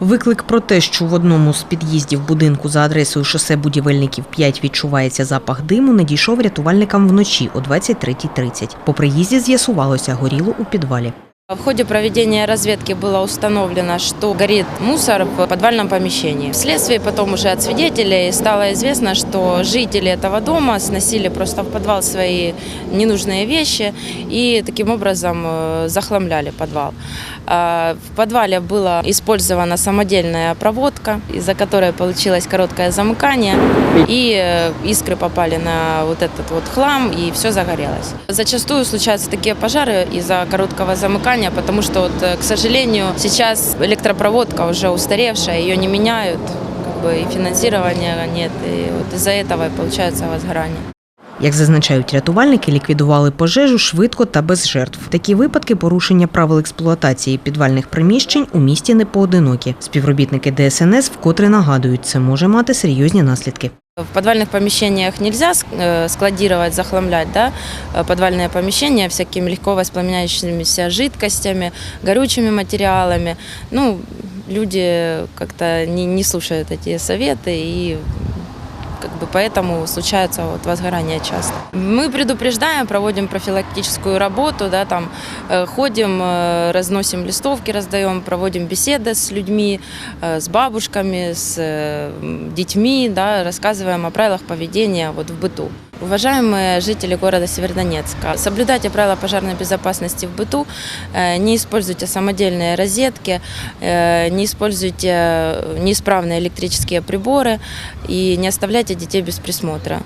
Виклик про те, що в одному з під'їздів будинку за адресою шосе будівельників 5 відчувається запах диму, надійшов рятувальникам вночі о 23.30. По приїзді з'ясувалося, горіло у підвалі. В ходе проведения разведки было установлено, что горит мусор в подвальном помещении. Вследствие потом уже от свидетелей стало известно, что жители этого дома сносили просто в подвал свои ненужные вещи и таким образом э, захламляли подвал. А В подвале была использована самодельная проводка, из-за которой получилось короткое замыкание, и э, искры попали на вот этот вот хлам, и все загорелось. Зачастую случаются такие пожары из-за короткого замыкания, потому что, вот, э, к сожалению, сейчас электропроводка уже устаревшая, ее не меняют, как бы, и финансирования нет, и вот из-за этого и получается возгорание. Як зазначають рятувальники, ліквідували пожежу швидко та без жертв. Такі випадки порушення правил експлуатації підвальних приміщень у місті не поодинокі. Співробітники ДСНС вкотре нагадують, це може мати серйозні наслідки. В подвальных помещениях нельзя э, складировать, захламлять да, э, подвальные помещения всякими легко воспламеняющимися жидкостями, горючими материалами. Ну, люди как-то не, не слушают эти советы и как бы поэтому случается вот возгорание часто. Мы предупреждаем, проводим профилактическую работу, да, там э, ходим, э, разносим листовки, раздаем, проводим беседы с людьми, э, с бабушками, с детьми, да, рассказываем о правилах поведения вот в быту. Уважаемые жители города Северодонецка, соблюдайте правила пожарной безопасности в быту, э, не используйте самодельные розетки, э, не используйте э, неисправные электрические приборы и не оставляйте детей без присмотра.